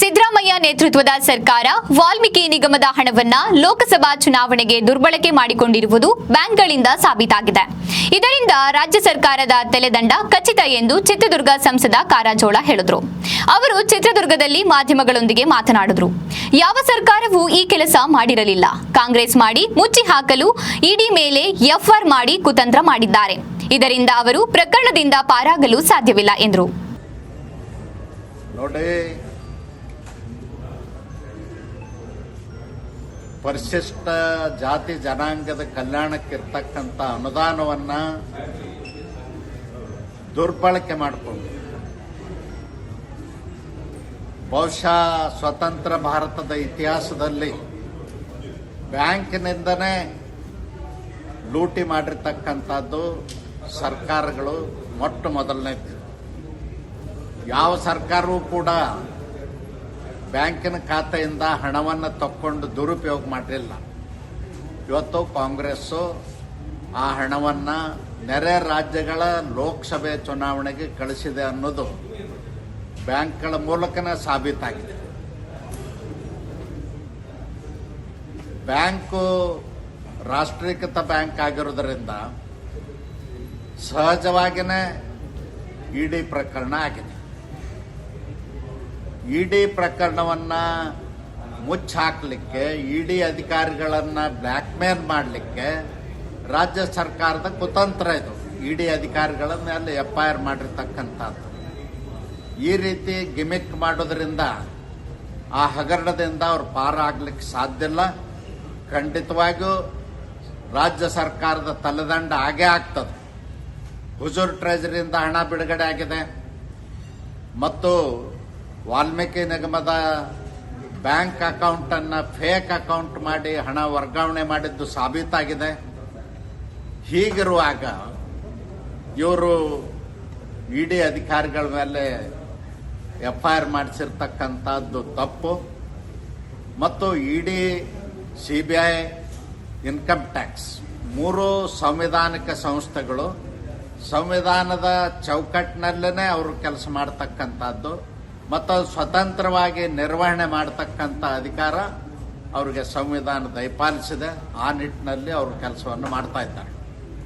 ಸಿದ್ದರಾಮಯ್ಯ ನೇತೃತ್ವದ ಸರ್ಕಾರ ವಾಲ್ಮೀಕಿ ನಿಗಮದ ಹಣವನ್ನ ಲೋಕಸಭಾ ಚುನಾವಣೆಗೆ ದುರ್ಬಳಕೆ ಮಾಡಿಕೊಂಡಿರುವುದು ಬ್ಯಾಂಕ್ಗಳಿಂದ ಸಾಬೀತಾಗಿದೆ. ಇದರಿಂದ ರಾಜ್ಯ ಸರ್ಕಾರದ ತಲೆದಂಡ ಖಚಿತ ಎಂದು ಚಿತ್ರದುರ್ಗ ಸಂಸದ ಕಾರಾಜೋಳ ಹೇಳಿದ್ರು. ಅವರು ಚಿತ್ರದುರ್ಗದಲ್ಲಿ ಮಾಧ್ಯಮಗಳೊಂದಿಗೆ ಮಾತನಾಡಿದ್ರು. ಯಾವ ಸರ್ಕಾರವೂ ಈ ಕೆಲಸ ಮಾಡಿರಲಿಲ್ಲ. ಕಾಂಗ್ರೆಸ್ ಮಾಡಿ ಮುಚ್ಚಿ ಹಾಕಲು ಇಡಿ ಮೇಲೆ ಎಫ್ಆರ್ ಮಾಡಿ ಕುತಂತ್ರ ಮಾಡಿದ್ದಾರೆ. ಇದರಿಂದ ಅವರು ಪ್ರಕರಣದಿಂದ ಪಾರಾಗಲು ಸಾಧ್ಯವಿಲ್ಲ ಎಂದರು. ಪರಿಶಿಷ್ಟ ಜಾತಿ ಜನಾಂಗದ ಕಲ್ಯಾಣಕ್ಕಿರ್ತಕ್ಕಂಥ ಅನುದಾನವನ್ನ ದುರ್ಬಳಕೆ ಮಾಡಿಕೊಂಡು, ಬಹುಶಃ ಸ್ವತಂತ್ರ ಭಾರತದ ಇತಿಹಾಸದಲ್ಲಿ ಬ್ಯಾಂಕಿನಿಂದನೇ ಲೂಟಿ ಮಾಡಿರ್ತಕ್ಕಂಥದ್ದು ಸರ್ಕಾರಗಳು ಮೊಟ್ಟ ಮೊದಲನೇ ಯಾವ ಸರ್ಕಾರವೂ ಕೂಡ ಬ್ಯಾಂಕಿನ ಖಾತೆಯಿಂದ ಹಣವನ್ನು ತಕ್ಕೊಂಡು ದುರುಪಯೋಗ ಮಾಡಲಿಲ್ಲ. ಇವತ್ತು ಕಾಂಗ್ರೆಸ್ಸು ಆ ಹಣವನ್ನು ನೆರೆ ರಾಜ್ಯಗಳ ಲೋಕಸಭೆ ಚುನಾವಣೆಗೆ ಕಳಿಸಿದೆ ಅನ್ನೋದು ಬ್ಯಾಂಕ್ಗಳ ಮೂಲಕನೇ ಸಾಬೀತಾಗಿದೆ. ಬ್ಯಾಂಕು ರಾಷ್ಟ್ರೀಕೃತ ಬ್ಯಾಂಕ್ ಆಗಿರೋದರಿಂದ ಸಹಜವಾಗಿಯೇ ಇಡಿ ಪ್ರಕರಣ ಆಗಿದೆ. ಇಡಿ ಪ್ರಕರಣವನ್ನ ಮುಚ್ಚಾಕಲಿಕ್ಕೆ, ಇಡಿ ಅಧಿಕಾರಿಗಳನ್ನು ಬ್ಲ್ಯಾಕ್ಮೇಲ್ ಮಾಡಲಿಕ್ಕೆ ರಾಜ್ಯ ಸರ್ಕಾರದ ಕುತಂತ್ರ ಇದು. ಇಡಿ ಅಧಿಕಾರಿಗಳ ಮೇಲೆ ಎಫ್ ಐ ಆರ್ ಮಾಡಿರ್ತಕ್ಕಂಥದ್ದು. ಈ ರೀತಿ ಗಿಮಿಕ್ ಮಾಡೋದ್ರಿಂದ ಆ ಹಗರಣದಿಂದ ಅವ್ರು ಪಾರಾಗಲಿಕ್ಕೆ ಸಾಧ್ಯ ಇಲ್ಲ. ಖಂಡಿತವಾಗಿಯೂ ರಾಜ್ಯ ಸರ್ಕಾರದ ತಲೆದಂಡ ಆಗೇ ಆಗ್ತದೆ. ಹುಜೂರ್ ಟ್ರೆಜರಿಯಿಂದ ಹಣ ಬಿಡುಗಡೆ ಆಗಿದೆ. ಮತ್ತು ವಾಲ್ಮೀಕಿ ನಿಗಮದ ಬ್ಯಾಂಕ್ ಅಕೌಂಟನ್ನು ಫೇಕ್ ಅಕೌಂಟ್ ಮಾಡಿ ಹಣ ವರ್ಗಾವಣೆ ಮಾಡಿದ್ದು ಸಾಬೀತಾಗಿದೆ. ಹೀಗಿರುವಾಗ ಇವರು ಇಡಿ ಅಧಿಕಾರಿಗಳ ಮೇಲೆ ಎಫ್ ಐ ಆರ್ ಮಾಡಿಸಿರ್ತಕ್ಕಂಥದ್ದು ತಪ್ಪು. ಮತ್ತು ED C B I income tax ಮೂರು ಸಂವಿಧಾನಿಕ ಸಂಸ್ಥೆಗಳು. ಸಂವಿಧಾನದ ಚೌಕಟ್ಟಿನಲ್ಲೇ ಅವರು ಕೆಲಸ ಮಾಡ್ತಕ್ಕಂಥದ್ದು. ಮತ್ತು ಅದು ಸ್ವತಂತ್ರವಾಗಿ ನಿರ್ವಹಣೆ ಮಾಡತಕ್ಕಂಥ ಅಧಿಕಾರ ಅವರಿಗೆ ಸಂವಿಧಾನ ದಯಪಾಲಿಸಿದೆ. ಆ ನಿಟ್ಟಿನಲ್ಲಿ ಅವರು ಕೆಲಸವನ್ನು ಮಾಡ್ತಾ ಇದ್ದಾರೆ.